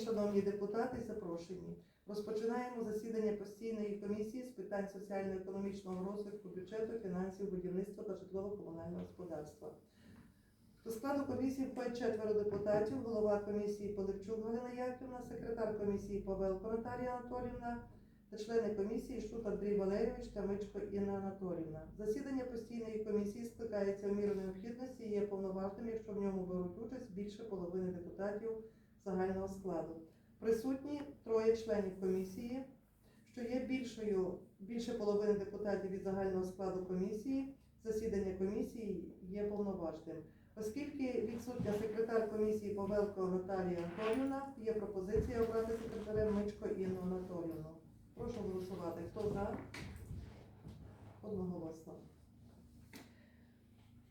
шановні депутати, запрошені. Розпочинаємо засідання постійної комісії з питань соціально-економічного розвитку бюджету, фінансів, будівництва та житлово-комунального господарства. До складу комісії входять четверо депутатів, голова комісії Поливчук Галина Яківна, секретар комісії Павелко Наталія Анатолівна та члени комісії Шут Андрій Валерійович та Мичко Інна Анатолівна. Засідання постійної комісії скликається в міру необхідності і є повноважним, якщо в ньому беруть участь більше половини депутатів загального складу. Присутні троє членів комісії, що є більшою більше половини депутатів від загального складу комісії. Засідання комісії є повноважним. Оскільки відсутня секретар комісії Павелко Наталія Анатолівна, є пропозиція обрати секретарем Мичко Інну Анатолівну. Прошу голосувати. Хто за? Одноголосно.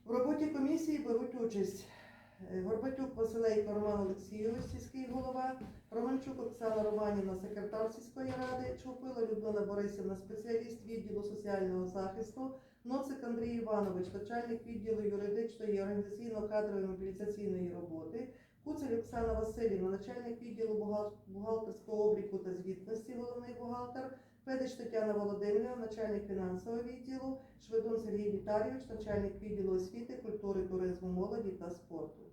В роботі комісії беруть участь Горбатюк Василейко Роман Олексійович, сільський голова, Романчук Оксана Романівна, секретар сільської ради, Чупила Людмила Борисівна, спеціаліст відділу соціального захисту, Ноцик Андрій Іванович, начальник відділу юридичної і організаційно-кадрової мобілізаційної роботи, Куцель Оксана Васильівна, начальник відділу бухгалтерського обліку та звітності, головний бухгалтер, Федич Тетяна Володимирівна, начальник фінансового відділу, Шведун Сергій Віталійович, начальник відділу освіти, культури, туризму, молоді та спорту.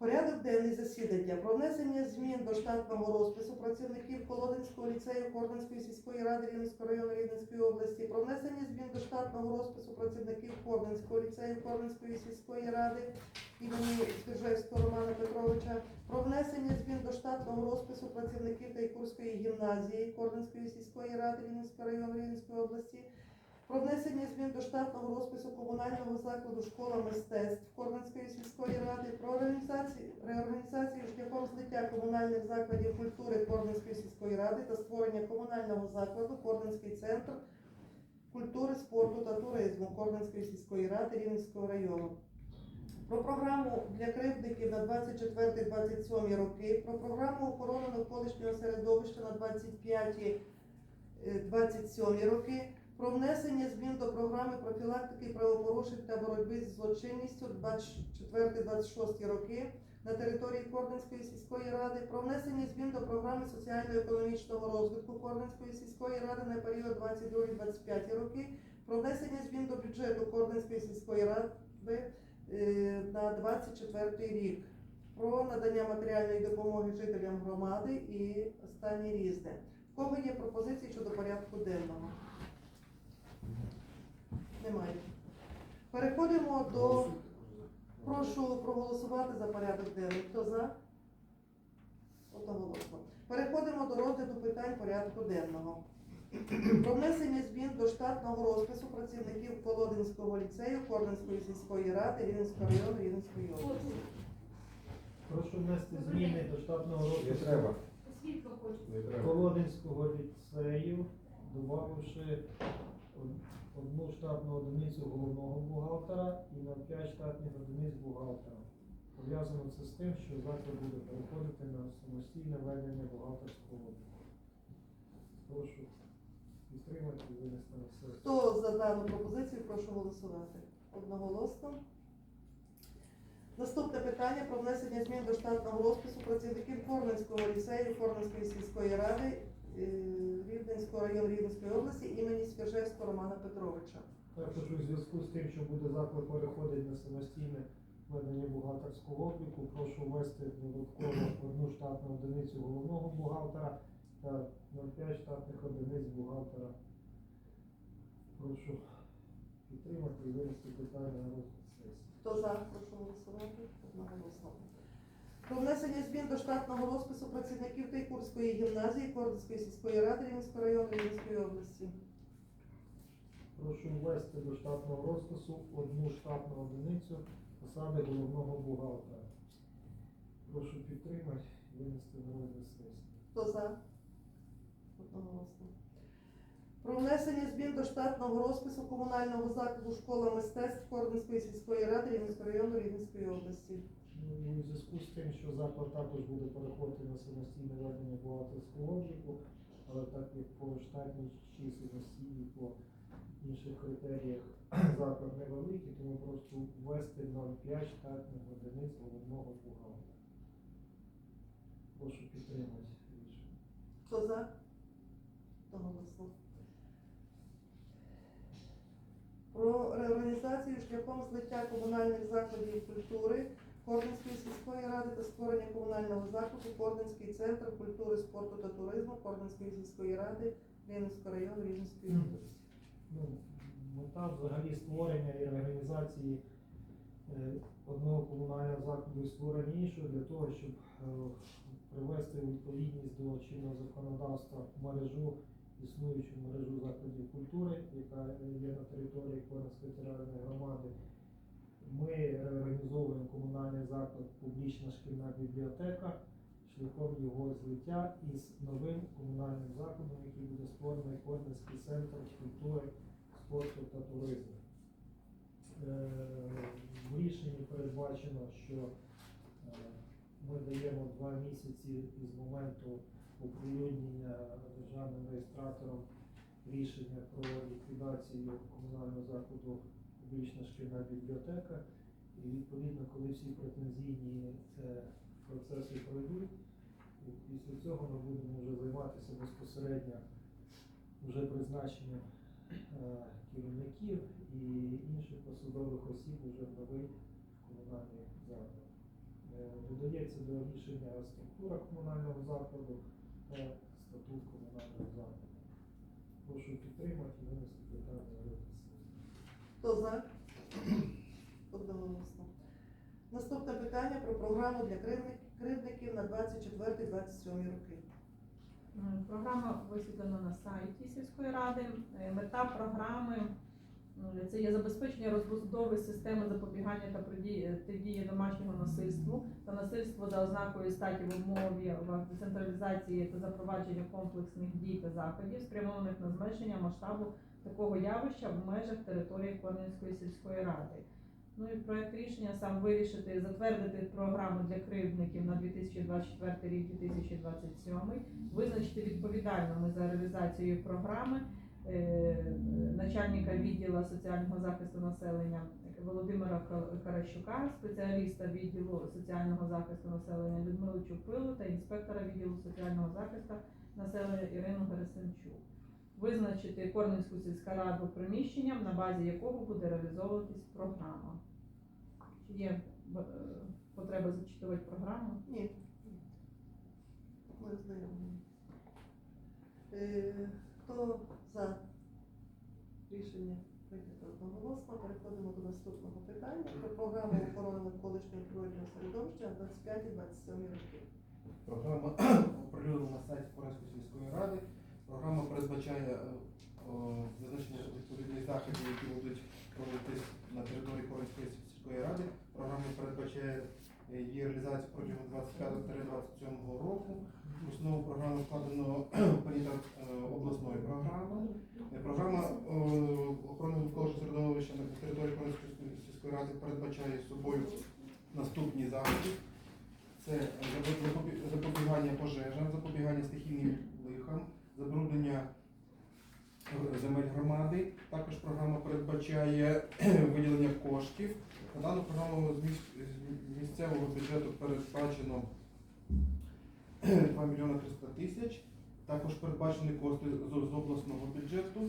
Порядок денний засідання. Про внесення змін до штатного розпису працівників Колодинського ліцею Кордонської сільської ради Рівненського району Рівненської області, про внесення змін до штатного розпису працівників Кордонського ліцею Кордонської сільської ради імені Свіжевського Романа Петровича, про внесення змін до штатного розпису працівників Тайкурської гімназії Кордонської сільської ради Рівненського району Рівненської області, про внесення змін до штатного розпису комунального закладу школа мистецтв Кордонської сільської ради, про реорганізацію, шляхом злиття комунальних закладів культури Кордонської сільської ради та створення комунального закладу Кордонський центр культури, спорту та туризму Кордонської сільської ради Рівненського району. Про програму для кривдників на 24-27 роки, про програму охорони навколишнього середовища на 25-27 роки, про внесення змін до програми профілактики правопорушень та боротьби з злочинністю 24-26 роки на території Корденської сільської ради, про внесення змін до програми соціально-економічного розвитку Корденської сільської ради на період 22-25 роки, про внесення змін до бюджету Корденської сільської ради е, на 24 рік, про надання матеріальної допомоги жителям громади і останнє різне. В кого є пропозиції щодо порядку денного? Немає. Переходимо до. Прошу проголосувати за порядок денний. Хто за? Одноголосно. Переходимо до розгляду питань порядку денного. Про внесення змін до штатного розпису працівників Колодинського ліцею Корденської сільської ради Рівненського району Рівненської області. Прошу внести зміни до штатного Не розпису треба. Не треба. Колодинського ліцею, додавши од- одну штатну одиницю головного бухгалтера і на 5 штатних одиниць бухгалтера. Пов'язано це з тим, що заклад буде переходити на самостійне ведення бухгалтерського обліку. Прошу підтримати і винести на все. Хто за дану пропозицію, прошу голосувати. Одноголосно. Наступне питання про внесення змін до штатного розпису працівників Корненського ліцею Корненської сільської ради Рівненського району Рівненської області імені Свіжевського Романа Петровича. Також у зв'язку з тим, що буде заклад переходить на самостійне ведення бухгалтерського обліку, прошу ввести додатково одну штатну одиницю головного бухгалтера та 0,5 штатних одиниць бухгалтера. Прошу підтримати і винести питання на розгляд сесії. Хто за, прошу голосувати. Одноголосно. Про внесення змін до штатного розпису працівників Тайкурської гімназії Кордонської сільської ради Рівненського району Рівненської області. Прошу ввести до штатного розпису одну штатну одиницю посади головного бухгалтера. Прошу підтримати і винести на розгляд сесії. Хто за? Одноголосно. Про внесення змін до штатного розпису комунального закладу школа мистецтв Кордонської сільської ради Рівненського району Рівненської області. Ну, у зв'язку з тим, що заклад також буде переходити на самостійне ведення бухгалтерського обліку, але так як по штатній чисельності і по інших критеріях заклад невеликий, тому просто ввести 0,5 штатних одиниць головного бухгалтера. Прошу Хто за? Про реорганізацію шляхом злиття комунальних закладів культури Кординської сільської ради та створення комунального закладу Кординський центр культури, спорту та туризму Кординської сільської ради Рівненського району Рівненської Мгм. області. Ну, мета взагалі створення і організації е, одного комунального закладу і створення іншого для того, щоб е, привести у відповідність до чинного законодавства мережу, існуючу мережу закладів культури, яка є на території Корнської територіальної громади. Ми реорганізовуємо комунальний заклад публічна шкільна бібліотека шляхом його злиття із новим комунальним закладом, який буде створений Корнський центр культури, спорту та туризму. Е, В рішенні передбачено, що е, ми даємо два місяці із моменту оприлюднення державним реєстратором рішення про ліквідацію комунального закладу публічна шкільна бібліотека. І відповідно, коли всі претензійні е, процеси пройдуть, і після цього ми будемо вже займатися безпосередньо вже призначенням е, керівників і інших посадових осіб уже в новий комунальний заклад. Е, Додається до рішення структура комунального закладу та статут комунального закладу. Прошу підтримати і винести питання на розгляд сесії. Хто за? Одноголосно. Наступне питання про програму для кривдник- кривдників на 24-27 роки. Програма висвітлена на сайті сільської ради. Е, Мета програми це є забезпечення розбудови системи запобігання та протидії домашнього насильству та насильству за ознакою статі в умові децентралізації та запровадження комплексних дій та заходів, спрямованих на зменшення масштабу такого явища в межах території Корненської сільської ради. Ну і проект рішення сам вирішити затвердити програму для кривдників на 2024 рік 2027 визначити відповідальними за реалізацію програми начальника відділу соціального захисту населення Володимира Ка- Каращука, спеціаліста відділу соціального захисту населення Людмилу Чупилу та інспектора відділу соціального захисту населення Ірину Герасимчук. Визначити Корненську сільську раду приміщенням, на базі якого буде реалізовуватись програма. Чи є е, потреба зачитувати програму? Ні. Ми знайомі. Е, Хто за рішення прийнято одноголосно? Переходимо до наступного питання про програму охорони навколишнього природного середовища на 25-27 роки. Програма оприлюднена на сайті Корейської сільської ради. Програма передбачає е, визначення відповідних заходів, які будуть проводитись на території Корейської сільської ради. Програма передбачає е, її реалізацію протягом 25-27 року. В основу програми вкладено прийнята е, обласною програмою. Е, Програма е, охорони навколишнього середовища на території Корейської сільської ради передбачає собою наступні заходи. Це запобігання пожежам, запобігання стихійним лихам, забруднення земель громади. Також програма передбачає виділення коштів. На дану програму з місцевого бюджету передбачено 2 мільйони 300 тисяч. Також передбачені кошти з, обласного бюджету.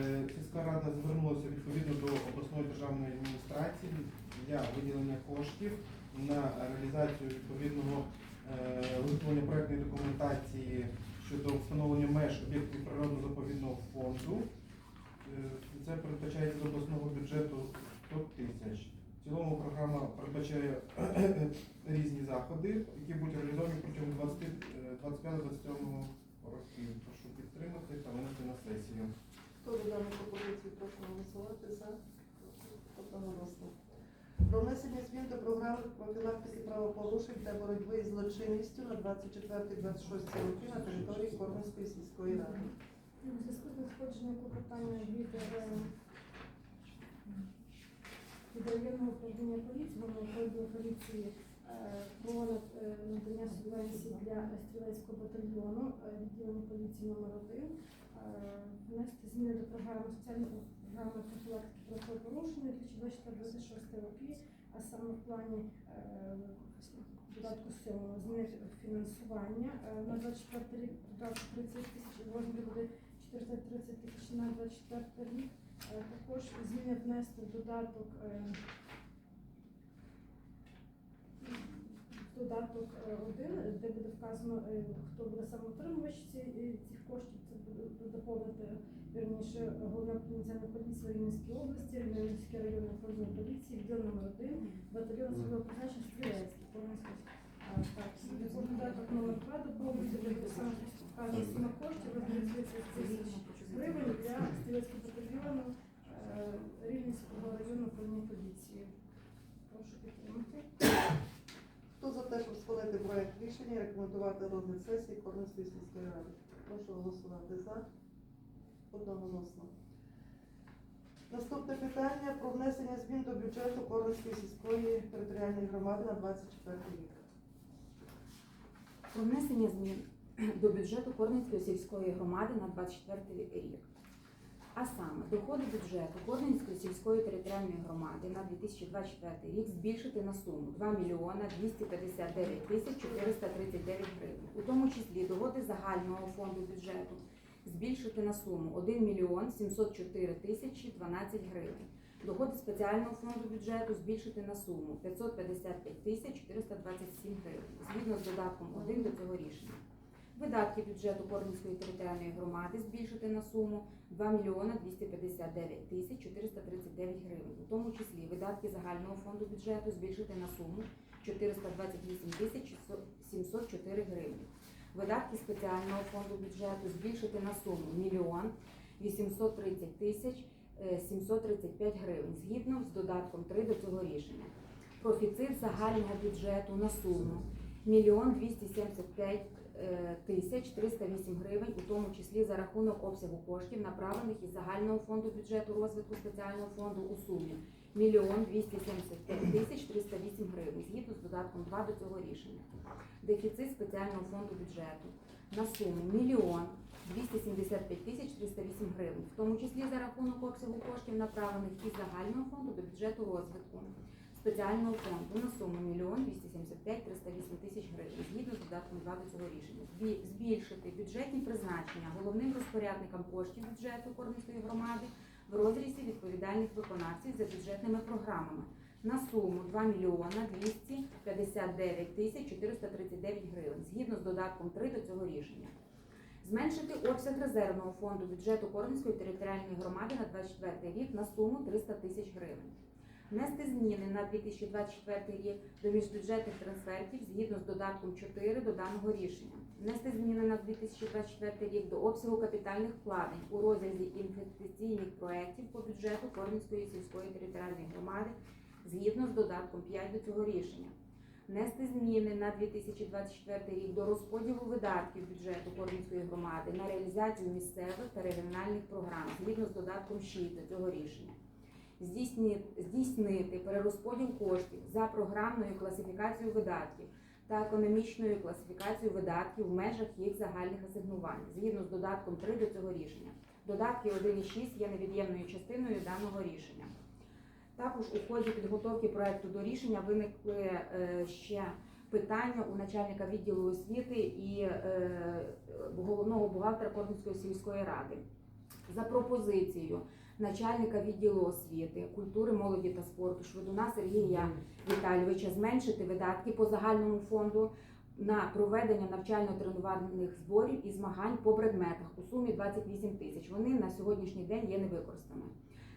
Е, Сільська рада звернулася відповідно до обласної державної адміністрації для виділення коштів на реалізацію відповідного е, виготовлення проектної документації щодо встановлення меж об'єктів природно-заповідного фонду. Е, Це передбачається з обласного бюджету 100 тисяч. В цілому програма передбачає різні заходи, які будуть реалізовані протягом 20, е, 25-27 років. Прошу підтримати та винести на сесію. Хто за дану пропозицію прошу голосувати за одноголосно. Про внесення змін до програми профілактики правопорушень та боротьби з злочинністю на 24-26 роки на території Корненської сільської ради. У зв'язку з надходженням клопотання від е, від районного управління поліції, головного поліції е, про е, надання субвенції для стрілецького батальйону е, відділення поліції номер 1 внести зміни до програми соціальної програми профілактики правопорушень 2024-2026 роки, а саме в плані додатку додатку 7 зміни фінансування на 24 рік додаток 30 тисяч, в буде 430 тисяч на 24 рік. Е, Також зміни внести додаток е, в додаток 1, де буде вказано, е, хто буде саме отримувач ці- е, цих коштів. Це буде доповнити вірніше головна національної поліції Рівненській області, Рівненський районний управління поліції, відділ номер 1, батальйон особливого призначення Стрілецький. Так, також додаток номер 2 доповнити, де буде саме вказана сума коштів, розмір 30 тисяч гривень для Стрілецького батальйону е, Рівненського районного управління поліції. Прошу підтримати. Хто за те, щоб схвалити проект рішення і рекомендувати розгляд сесії Корнської сільської ради? Прошу голосувати за. Одноголосно. Наступне питання про внесення змін до бюджету Корнської сільської територіальної громади на 24 рік. Про внесення змін до бюджету Корненської сільської громади на 24 рік. А саме доходи бюджету Корненської сільської територіальної громади на 2024 рік збільшити на суму 2 мільйона 259 тисяч 439 гривень, у тому числі доходи загального фонду бюджету збільшити на суму 1 мільйон 704 тисячі 12 гривень. Доходи спеціального фонду бюджету збільшити на суму 555 тисяч 427 гривень, згідно з додатком 1 до цього рішення. Видатки бюджету Корнівської територіальної громади збільшити на суму 2 мільйона 259 тисяч 439 гривень, у тому числі видатки загального фонду бюджету збільшити на суму 428 тисяч 704 гривень. Видатки спеціального фонду бюджету збільшити на суму 1 мільйон 830 тисяч е, 735 гривень, згідно з додатком 3 до цього рішення. Профіцит загального бюджету на суму 1 275 е, тисяч 308 гривень, у тому числі за рахунок обсягу коштів, направлених із загального фонду бюджету розвитку спеціального фонду у сумі 1 275 тисяч 308 гривень, згідно з додатком 2 до цього рішення. Дефіцит спеціального фонду бюджету на суму 1 275 тисяч 308 гривень, в тому числі за рахунок обсягу коштів, направлених із загального фонду до бюджету розвитку спеціального фонду на суму 1 275 308 тисяч гривень, згідно з додатком 2 до цього рішення. Збільшити бюджетні призначення головним розпорядникам коштів бюджету Корнівської громади в розрізі відповідальних виконавців за бюджетними програмами на суму 2 мільйона 259 тисяч 439 гривень, згідно з додатком 3 до цього рішення. Зменшити обсяг резервного фонду бюджету Корнівської територіальної громади на 24 рік на суму 300 тисяч гривень. Внести зміни на 2024 рік до міжбюджетних трансфертів згідно з додатком 4 до даного рішення. Внести зміни на 2024 рік до обсягу капітальних вкладень у розрізі інвестиційних проєктів по бюджету Корнівської сільської територіальної громади згідно з додатком 5 до цього рішення. Внести зміни на 2024 рік до розподілу видатків бюджету Корнівської громади на реалізацію місцевих та регіональних програм згідно з додатком 6 до цього рішення. Здійснити перерозподіл коштів за програмною класифікацією видатків та економічною класифікацією видатків в межах їх загальних асигнувань згідно з додатком 3 до цього рішення. Додатки 1 і 6 є невід'ємною частиною даного рішення. Також у ході підготовки проекту до рішення виникли е, ще питання у начальника відділу освіти і е, головного бухгалтера Корнівської сільської ради. За пропозицією начальника відділу освіти, культури, молоді та спорту Швидуна Сергія Віталійовича зменшити видатки по загальному фонду на проведення навчально-тренувальних зборів і змагань по предметах у сумі 28 тисяч. Вони на сьогоднішній день є невикористаними.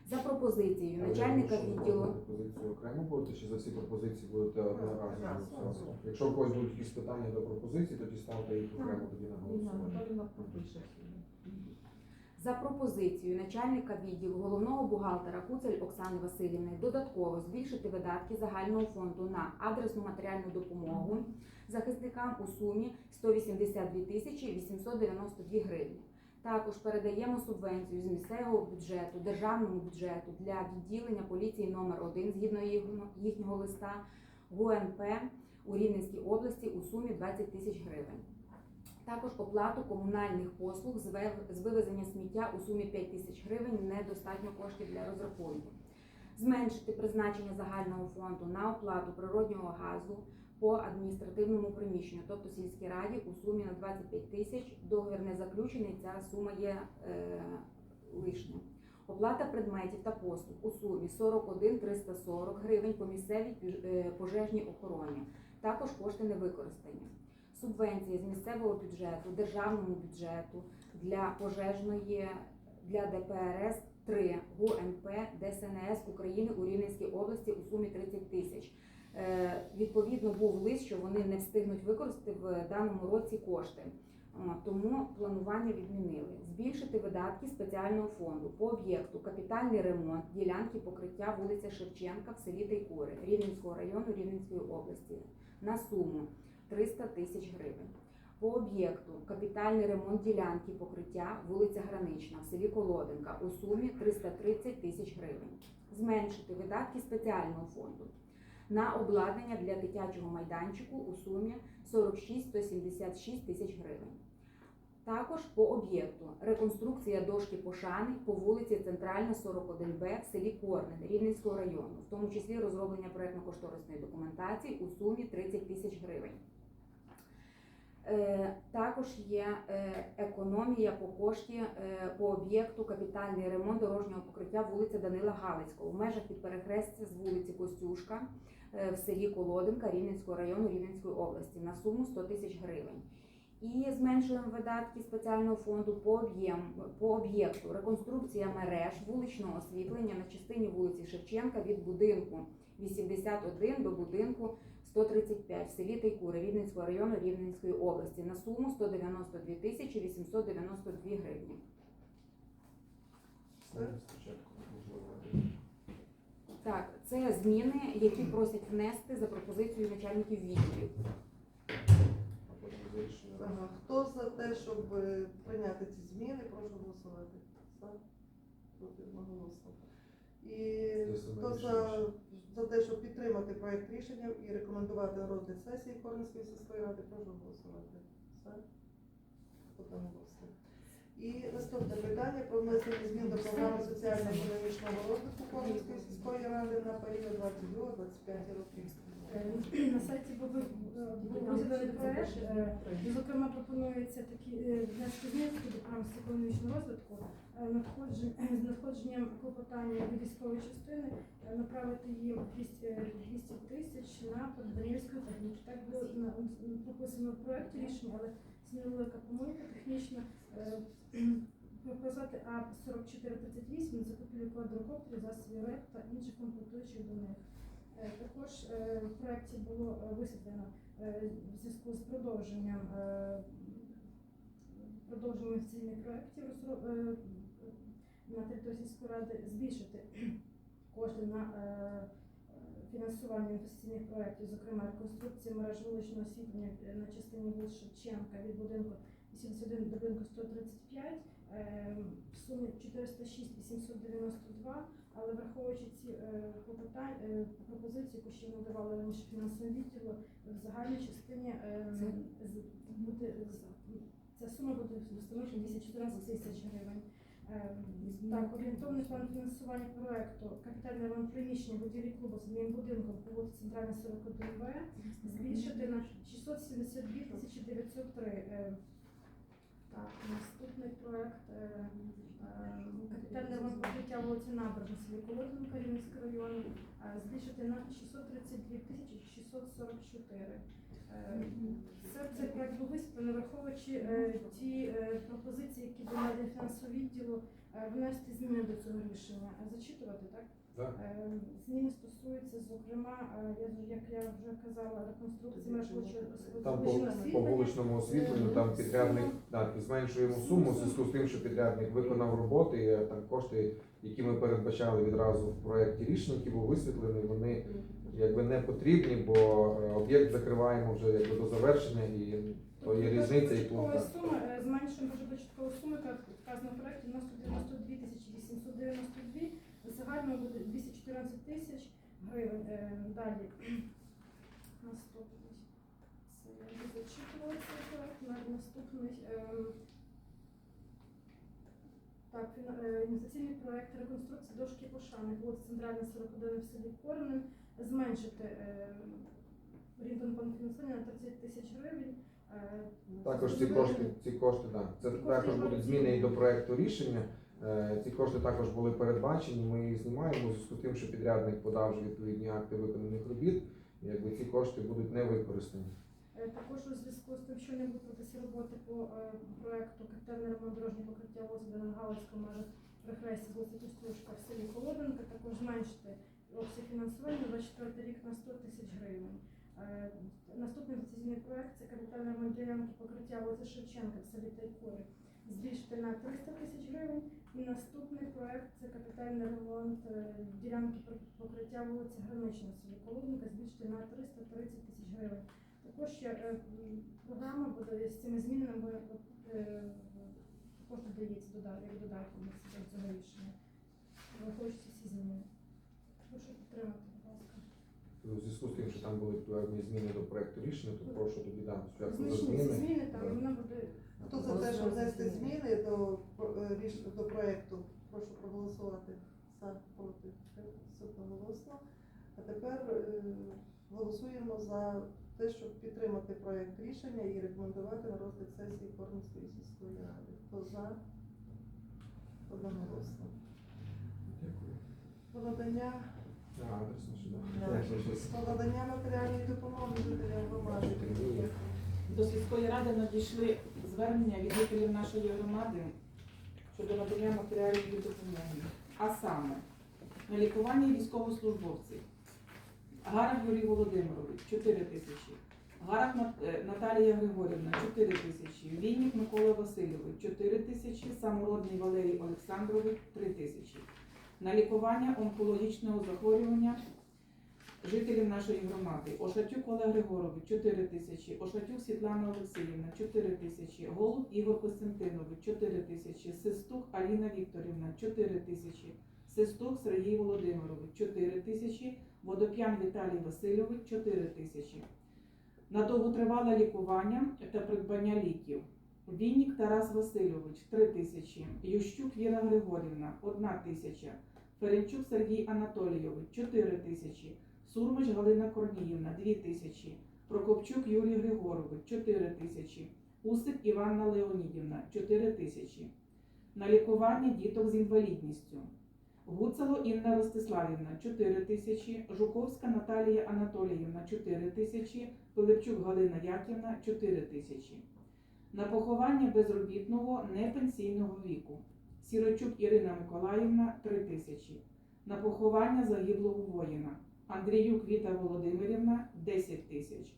За пропозицією начальника відділу. Пропозицію окремо будете чи за всі пропозиції будете одноразово. Якщо у когось будуть якісь питання до пропозицій, тоді ставте їх окремо тоді на голосування. За пропозицією начальника відділу головного бухгалтера Куцель Оксани Васильівни додатково збільшити видатки загального фонду на адресну матеріальну допомогу захисникам у сумі 182 тисячі 892 гривні. Також передаємо субвенцію з місцевого бюджету, державному бюджету для відділення поліції номер 1 згідно їхнього листа ГУНП у Рівненській області у сумі 20 тисяч гривень. Також оплату комунальних послуг з вивезення сміття у сумі 5 тисяч гривень недостатньо коштів для розрахунку. Зменшити призначення загального фонду на оплату природнього газу по адміністративному приміщенню, тобто сільській раді у сумі на 25 тисяч. Договір не заключений, ця сума є е, лишня. Оплата предметів та послуг у сумі 41 340 гривень по місцевій е, пожежній охороні. Також кошти не використані. Субвенції з місцевого бюджету, державному бюджету для пожежної для ДПРС 3 ГУНП ДСНС України у Рівненській області у сумі 30 тисяч. Е, Відповідно, був лист, що вони не встигнуть використати в даному році кошти. Тому планування відмінили. Збільшити видатки спеціального фонду по об'єкту капітальний ремонт ділянки покриття вулиця Шевченка в селі Тайкури Рівненського району Рівненської області на суму 300 тисяч гривень. По об'єкту капітальний ремонт ділянки покриття вулиця Гранична в селі Колоденка у сумі 330 тисяч гривень. Зменшити видатки спеціального фонду на обладнання для дитячого майданчику у сумі 46 176 тисяч гривень. Також по об'єкту реконструкція дошки пошани по вулиці Центральна, 41Б в селі Корнен Рівненського району, в тому числі розроблення проєктно-кошторисної документації у сумі 30 тисяч гривень. Е, Також є е, економія по кошті е, по об'єкту капітальний ремонт дорожнього покриття вулиця Данила Галицького в межах від перехрестя з вулиці Костюшка в селі Колодинка Рівненського району Рівненської області на суму 100 тисяч гривень. І зменшуємо видатки спеціального фонду по об'єм по об'єкту реконструкція мереж вуличного освітлення на частині вулиці Шевченка від будинку 81 до будинку 135 в селі Тайкури Рівненського району Рівненської області на суму 192 тисячі 892 гривні. Так, це зміни, які просять внести за пропозицією начальників відділів. Ага. Хто за те, щоб е, прийняти ці зміни, прошу голосувати. За, проти одноголосно. І хто за, за те, щоб підтримати проєкт рішення і рекомендувати розгляд сесії Корнської сільської ради, прошу голосувати. За. І наступне питання про внесення змін до програми соціально-економічного розвитку Корнської сільської ради на період 22-25 років. Е, На сайті розданий проект. е, і, Зокрема, пропонується такі е, внести зміни до програми економічного розвитку з надходженням клопотання від військової частини направити їм 200 е, 200 тисяч на придбання військової техніки. Так було прописано в проєкті рішення, але це невелика помилка технічна. Показати А 4438 на закупівлю квадрокоптерів, засобів РЕП та інших комплектуючих до них. Е, Також е, в проєкті було е, висвітлено в зв'язку з продовженням продовженням інвестиційних проєктів на території сільської ради збільшити кошти на фінансування інвестиційних проєктів, зокрема реконструкція мереж вуличного освітлення на частині Шевченка від будинку 81 до будинку 135 е, в сумі 406 892 але враховуючи ці е, клопотання, е, пропозиції, ще ми давали раніше фінансовому відділу, в загальній частині е, буде ця сума буде становити 214 тисяч гривень. Так, орієнтовний план фінансування проекту капітальний ремонт приміщення будівлі клубу з одним будинком по вулиці Центральна 41 Б збільшити на 672 тисячі 903. Е, Так, наступний проект капітальний ремонт покриття вулиці Набережна селі Колодинка Рівненського району е, збільшити на 632 тисячі 644. Е, Це цей проект був висвітлений, враховуючи е, ті пропозиції, які до фінансового відділу, внести зміни до цього рішення. Зачитувати, так? Так. Е, Зміни стосуються, зокрема, е, я- як я вже казала, реконструкції мереж по, вуличному освітленню там підрядник так, зменшуємо суму в зв'язку з тим, що підрядник виконав роботи, і е, там кошти, які ми передбачали відразу в проєкті рішення, які був висвітлений, вони якби не потрібні, бо е, об'єкт закриваємо вже якби до завершення і то є різниця і е, зменшуємо дуже початкову суму, яка вказана в проєкті, 92 тисячі 892, загально буде 214 тисяч гривень. Е, Далі. Наступний. Це я вже зачитувала. На- Наступний. ем, Так, е, інвестиційний проєкт реконструкції дошки пошани, вулиця Центральна 41 в селі Корнем, зменшити е, орієнтовно фінансування на 30 тисяч гривень. Е, Також ці кошти, ці кошти, да. Це також будуть зміни і до проекту рішення. Е, Ці кошти також були передбачені. Ми їх знімаємо у зв'язку з тим, що підрядник подав вже відповідні акти виконаних робіт. Якби ці кошти будуть не використані. Е, Також у зв'язку з тим, що не виконатися роботи по е, проекту капітальний ремонт дорожнього покриття возу на Галицькому межах перехресті вулиці Костюшка в селі Колоденка, також зменшити обсяг фінансування на 24 рік на 100 тисяч гривень. Наступний інвестиційний проект це капітальний ремонт ділянки покриття вулиці Шевченка в селі Тайкори збільшити на 300 тисяч гривень. І наступний проект це капітальний ремонт е, ділянки покриття вулиці Гранична в збільшити на 330 тисяч гривень. Також ще е, програма буде з цими змінами е, також додається як додаток до цього- рішення. Враховуючи всі зміни. Прошу підтримати. У зв'язку з тим, що там були певні зміни до проекту рішення, то прошу тоді да, спочатку за зміни. зміни там і вона буде Хто за те, щоб внести зміни до, е, ріш- до проекту, прошу проголосувати за проти одноголосно. А тепер е, голосуємо за те, щоб підтримати проект рішення і рекомендувати на розгляд сесії Кормської сільської ради. Хто за? Одноголосно. Дякую. Про надання, Про надання матеріальної допомоги жителям громади. До сільської ради надійшли звернення від жителів нашої громади щодо надання матеріальної допомоги. А саме на лікування військовослужбовців. Гарах Юрій Володимирович 4 тисячі. Гарах е, Наталія Григорівна 4 тисячі. Війник Микола Васильович 4 тисячі. Самородний Валерій Олександрович 3 тисячі. На лікування онкологічного захворювання жителів нашої громади. Ошатюк Олег Григорович 4 тисячі, Ошатюк Світлана Олексіївна 4 тисячі, Голуб Ігор Костянтинович 4 тисячі, Систук Аліна Вікторівна 4 тисячі, Систук Сергій Володимирович 4 тисячі, Водоп'ян Віталій Васильович 4 тисячі. На довготривале лікування та придбання ліків. Вінник Тарас Васильович 3 тисячі, Ющук Віра Григорівна 1 тисяча, Ференчук Сергій Анатолійович 4 тисячі, Сурмич Галина Корніївна 2 тисячі, Прокопчук Юрій Григорович 4 тисячі, Усик Іванна Леонідівна 4 тисячі. На лікування діток з інвалідністю. Гуцало Інна Ростиславівна 4 тисячі, Жуковська Наталія Анатоліївна 4 тисячі, Пилипчук Галина Яківна 4 тисячі. На поховання безробітного непенсійного віку. Сірочук Ірина Миколаївна 3 тисячі. На поховання загиблого воїна. Андріюк Віта Володимирівна 10 тисяч.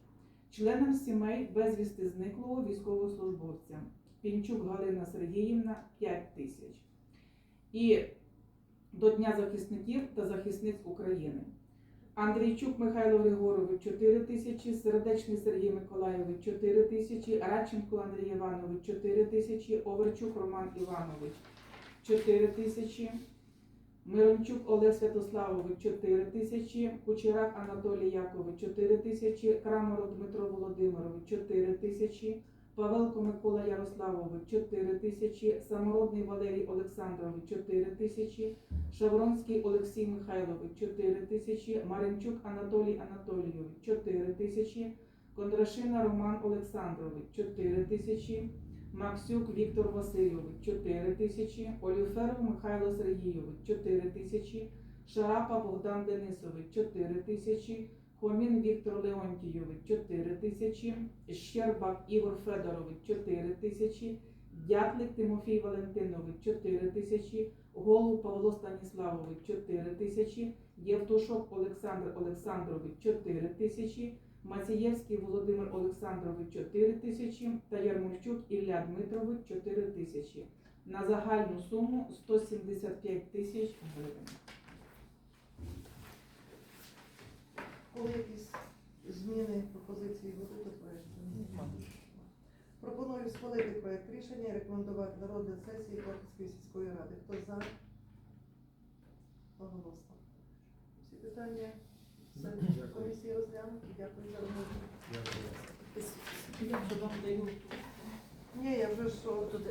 Членам сімей безвісти зниклого військовослужбовця. Пінчук Галина Сергіївна 5 тисяч. І до Дня захисників та захисниць України. Андрійчук Михайло Григорович 4 тисячі, Сердечний Сергій Миколайович 4 тисячі, Радченко Андрій Іванович 4 тисячі, Оверчук Роман Іванович 4 тисячі, Мирончук Олег Святославович 4 тисячі, Кучерак Анатолій Якович 4 тисячі, Краморо Дмитро Володимирович 4 тисячі, Павелко Микола Ярославович 4 тисячі, Самородний Валерій Олександрович 4 тисячі, Шавронський Олексій Михайлович 4 тисячі, Маринчук Анатолій Анатолійович 4 тисячі, Кондрашина Роман Олександрович 4 тисячі, Максюк Віктор Васильович 4 тисячі, Олюферов Михайло Сергійович 4 тисячі, Шарапа Богдан Денисович 4 тисячі, Хомін Віктор Леонтійович 4 тисячі, Щербак Ігор Федорович 4 тисячі, Дятлик Тимофій Валентинович 4 тисячі, Голуб Павло Станіславович 4 тисячі, Євтушок Олександр Олександрович 4 тисячі, Мацієвський Володимир Олександрович 4 тисячі. Та Ярмольчук Ілля Дмитрович 4 тисячі. На загальну суму 175 тисяч гривень. Коли якісь зміни, пропозиції будуть проекту? Пропоную схвалити проект рішення і рекомендувати на розгляд сесії Кортської сільської ради. Хто за? Одноголосно. Всі питання комісії розглянуті. Дякую за роботу. Дякую. Я вам даю Ні, я вже що тут